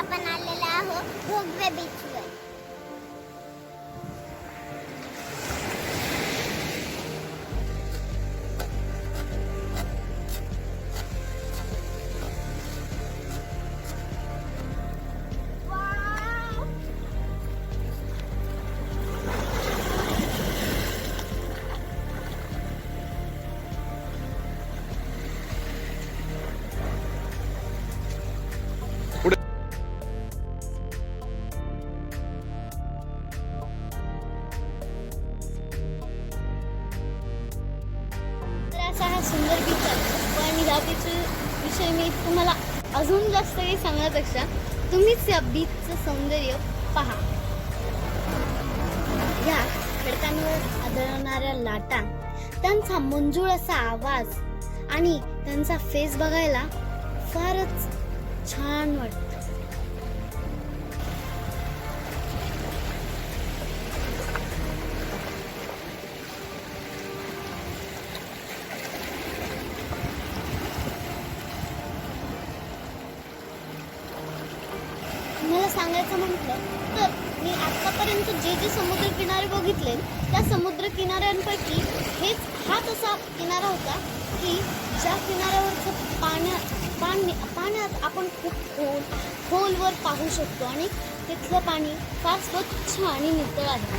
आपण आलेलो आहोत भोगवे बीचवर हा सुंदर बीच आहे. पण ह्या बीच विषयी मी तुम्हाला अजून जास्त काही सांगण्यापेक्षा तुम्हीच या बीचचं सौंदर्य पहा. या खडकांवर आढळणाऱ्या लाटा त्यांचा मंजूळ असा आवाज आणि त्यांचा फेस बघायला फारच छान वाटतं. सांगायचं म्हटलं तर मी आत्तापर्यंत जे जे समुद्र किनारे बघितले त्या समुद्र किनाऱ्यांपैकी हेच हाच असा किनारा होता की ज्या किनाऱ्यावरचं पाण्या पाणी पाण्यात आपण खूप खोल खोलवर पाहू शकतो. आणि तिथलं पाणी फार स्वच्छ आणि नितळ आहे.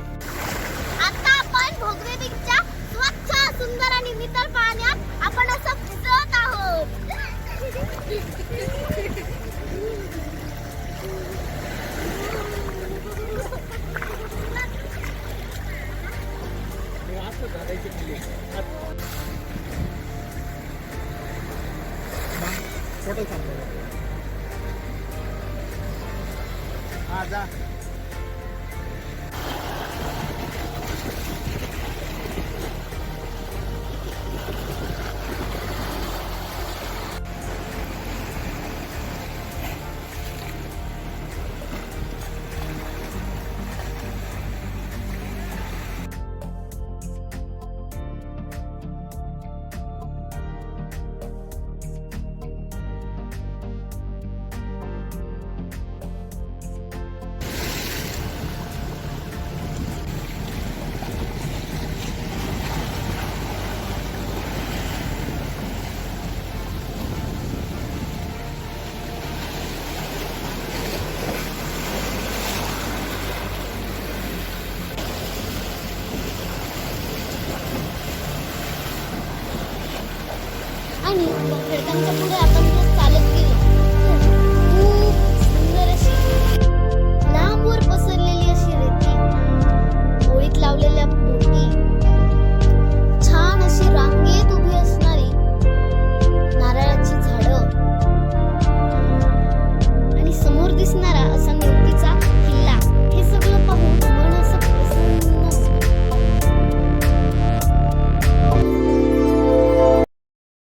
आता आपण भोगवे बीचच्या स्वच्छ सुंदर आणि नितळ पाण्यात आपण असं भिजत आहोत. फोटो सांगतो हा जा. आणि त्या खडकांच्या पुढे आपण जो